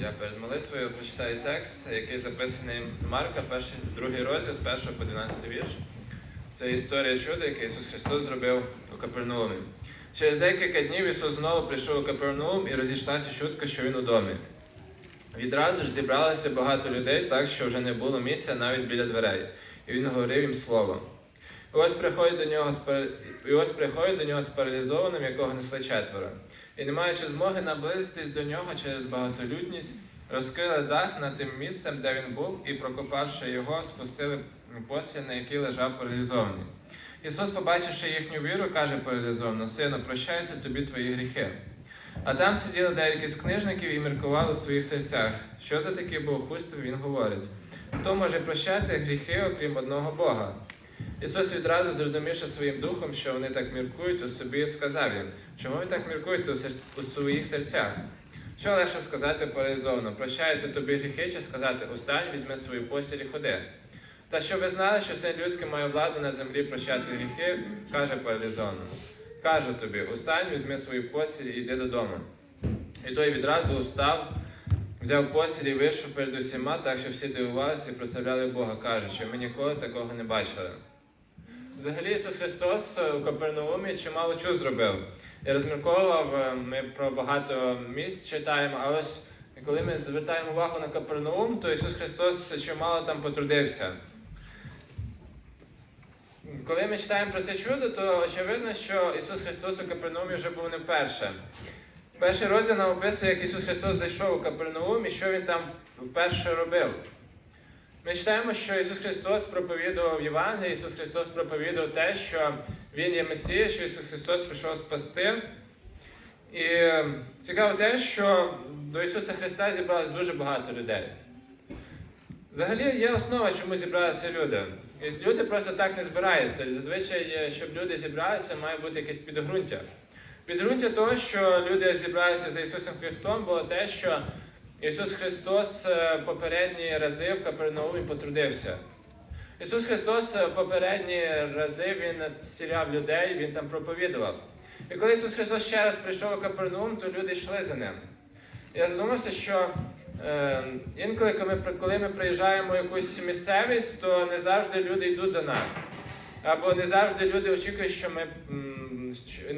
Я перед молитвою прочитаю текст, який записаний Марка, перший, другий розділ з 1 по 12 вірш. Це історія чуда, яке Ісус Христос зробив у Капернаумі. Через декілька днів Ісус знову прийшов у Капернаум і розійшлася чутка, що він у домі. Відразу ж зібралося багато людей, так що вже не було місця навіть біля дверей, і він говорив їм слово. І ось приходять до нього і ось приходять до нього з паралізованим, якого несли четверо. І не маючи змоги наблизитись до нього через багатолюдність, розкрили дах над тим місцем, де він був, і, прокопавши його, спустили постіль, на який лежав паралізований. Ісус, побачивши їхню віру, каже паралізованому, сину, прощаються тобі твої гріхи. А там сиділи деякі з книжників і міркували в своїх серцях, що за таке богохульство він говорить. Хто може прощати гріхи, окрім одного Бога? Ісус відразу зрозумівши своїм духом, що вони так міркують у собі, сказав їм, чому ви так міркуєте у, своїх серцях? Що легше сказати паралізовано, прощаються тобі гріхи, чи сказати, устань, візьми свою постіль і ходи. Та щоб ви знали, що син людський має владу на землі прощати гріхи, каже паралізованому. Кажу тобі, устань, візьми свою постіль і йди додому. І той відразу устав, взяв постіль і вийшов перед усіма, так що всі дивувалися і прославляли Бога, кажучи, ми ніколи такого не бачили. Взагалі Ісус Христос е, у Капернаумі чимало чуд зробив. Я розмірковував, е, ми про багато місць читаємо, але ось коли ми звертаємо увагу на Капернаум, то Ісус Христос чимало там потрудився. Коли ми читаємо про це чудо, то очевидно, що Ісус Христос у Капернаумі вже був не вперше. Перший розділ нам описує, як Ісус Христос зайшов у Капернаум і що Він там вперше робив. Ми читаємо, що Ісус Христос проповідував Євангеліє, Ісус Христос проповідував те, що Він є Месія, що Ісус Христос прийшов спасти. І цікаво те, що до Ісуса Христа зібралось дуже багато людей. Взагалі є основа, чому зібралися люди. І люди просто так не збираються. Зазвичай, е, щоб люди зібралися, має бути якесь підґрунтя. Підґрунтя того, що люди зібралися за Ісусом Христом, було те, що Ісус Христос е, попередні рази в Капернаумі потрудився. Ісус Христос е, попередні рази Він зціляв людей, Він там проповідував. І коли Ісус Христос ще раз прийшов у Капернаум, то люди йшли за ним. Я задумався, що е, інколи, коли ми, коли ми приїжджаємо в якусь місцевість, то не завжди люди йдуть до нас. Або не завжди люди очікують, що ми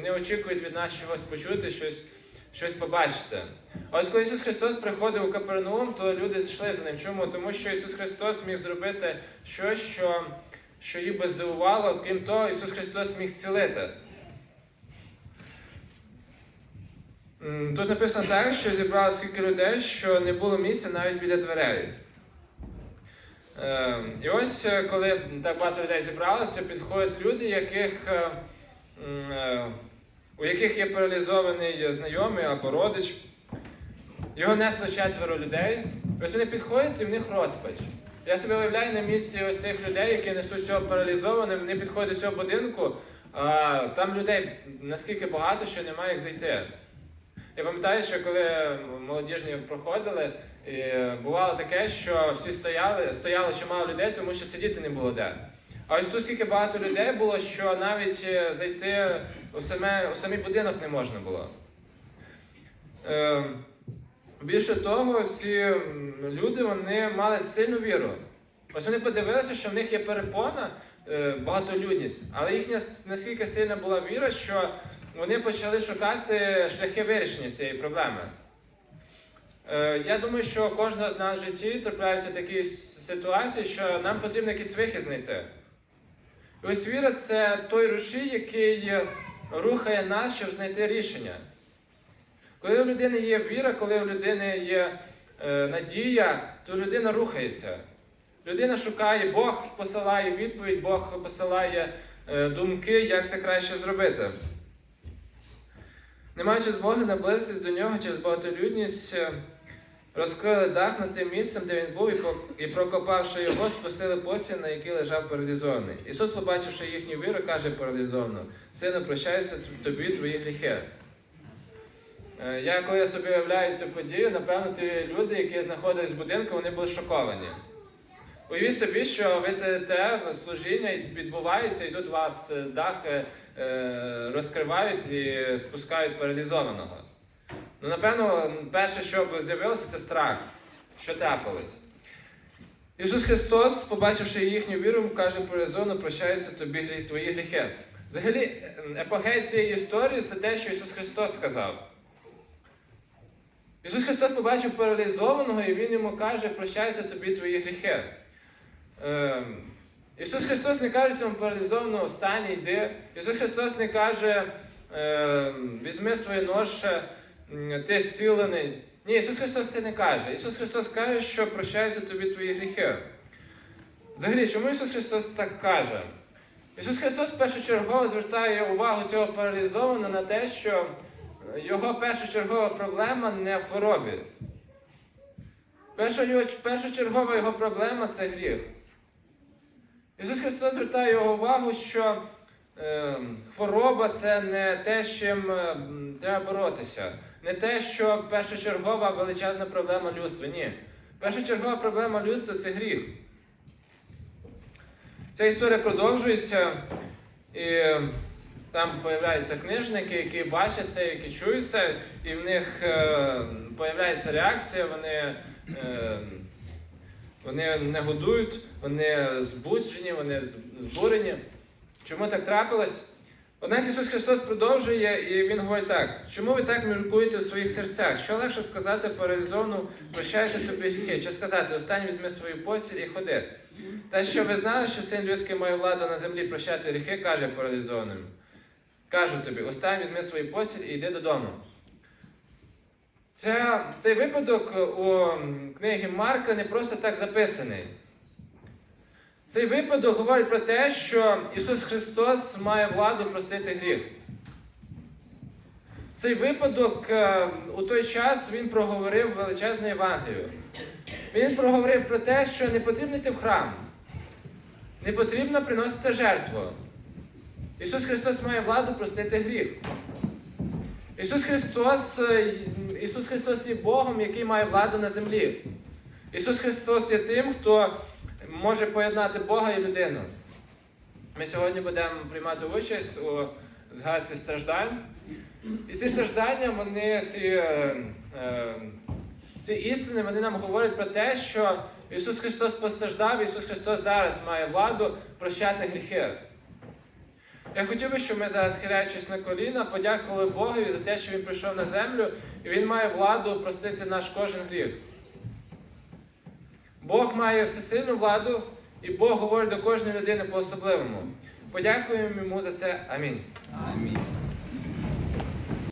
не очікують від нас чогось почути, щось, щось побачити. Ось коли Ісус Христос приходив у Капернаум, то люди йшли за ним. Чому? Тому що Ісус Христос міг зробити щось, що, що їх би здивувало. Крім того, Ісус Христос міг зцілити. Тут написано так, що зібралося скільки людей, що не було місця навіть біля дверей. Е, І ось е, коли так багато людей зібралося, підходять люди, яких, е, у яких є паралізований знайомий або родич. Його несло четверо людей. Ось вони підходять і в них розпач. Я собі уявляю на місці ось цих людей, які несуть цього паралізованим, вони підходять до цього будинку, а там людей наскільки багато, що немає як зайти. Я пам'ятаю, що коли молодіжні проходили, і бувало таке, що всі стояли, стояло чимало людей, тому що сидіти не було де. А ось тут скільки багато людей було, що навіть е, зайти у, саме, у самий будинок не можна було. Е, більше того, ці люди вони мали сильну віру. Ось вони подивилися, що в них є перепона, е, багатолюдність, але їхня наскільки сильна була віра, що вони почали шукати шляхи вирішення цієї проблеми. Е, Я думаю, що кожного з нас в житті трапляються такі ситуації, що нам потрібно якийсь вихід знайти. Ось віра це той рушій, який рухає нас, щоб знайти рішення. Коли у людини є віра, коли у людини є е, надія, то людина рухається. Людина шукає, Бог посилає відповідь, Бог посилає е, думки, як це краще зробити. Не маючи змоги наблизитись до нього через багатолюдність, е, розкрили дах над тим місцем, де він був, і, прокопавши його, спустили постіль, на який лежав паралізований. Ісус, побачивши їхню віру, каже паралізовано: Сину, прощаються т- тобі твої гріхи. Е, Я коли я собі уявляю цю подію, напевно, ті люди, які знаходились в будинку, вони були шоковані. Уявіть собі, що ви сидите в служіння і відбувається, і тут вас е, дах е, розкривають і спускають паралізованого. Ну, напевно, перше, що з'явилося, це страх. Що трапилось? Ісус Христос, побачивши їхню віру, каже Резону, прощаються тобі твої гріхи. Взагалі, е, епогей цієї історії це те, що Ісус Христос сказав. Ісус Христос побачив паралізованого, і Він йому каже, прощаються тобі твої гріхи. Е, Ісус Христос не каже цьому паралізованому встань, йди. Ісус Христос не каже, е, візьми своє ноше, ти зцілений. Ні, Ісус Христос це не каже. Ісус Христос каже, що прощаються тобі твої гріхи. Взагалі, чому Ісус Христос так каже? Ісус Христос першочергово звертає увагу цього паралізованого на те, що його першочергова проблема не в хворобі. Першочергова його проблема це гріх. Ісус Христос звертає його увагу, що хвороба це не те, з чим е, треба боротися. Не те, що першочергова величезна проблема людства. Ні. Першочергова проблема людства це гріх. Ця історія продовжується, і там появляються книжники, які бачать це, які чують це, і в них е, реакція, вони, е, вони не годують, вони збуджені, вони збурені. Чому так трапилось? Однак Ісус Христос продовжує, і Він говорить так: чому ви так міркуєте у своїх серцях? Що легше сказати паралізовану, прощайся тобі гріхи, чи сказати, остань візьми свою постіль і ходи. Та що ви знали, що син людський має владу на землі прощати гріхи, каже паралізованим. Кажу тобі, остань візьми свою постіль і йди додому. Це, цей випадок у книгі Марка не просто так записаний. Цей випадок говорить про те, що Ісус Христос має владу простити гріх. Цей випадок е, у той час він проговорив величезну Євангелію. Він проговорив про те, що не потрібно йти в храм, не потрібно приносити жертву. Ісус Христос має владу простити гріх. Ісус Христос, е, Ісус Христос є Богом, який має владу на землі. Ісус Христос є тим, хто може поєднати Бога і людину. Ми сьогодні будемо приймати участь у згасі страждань. І ці страждання, вони, ці, е, е, ці істини, вони нам говорять про те, що Ісус Христос постраждав, Ісус Христос зараз має владу прощати гріхи. Я хотів би, щоб ми зараз, схиляючись на коліна, подякували Богові за те, що Він прийшов на землю, і Він має владу простити наш кожен гріх. Бог має всесильну владу, і Бог говорить до кожної людини по-особливому. Подякуємо йому за це. Амінь. Амінь.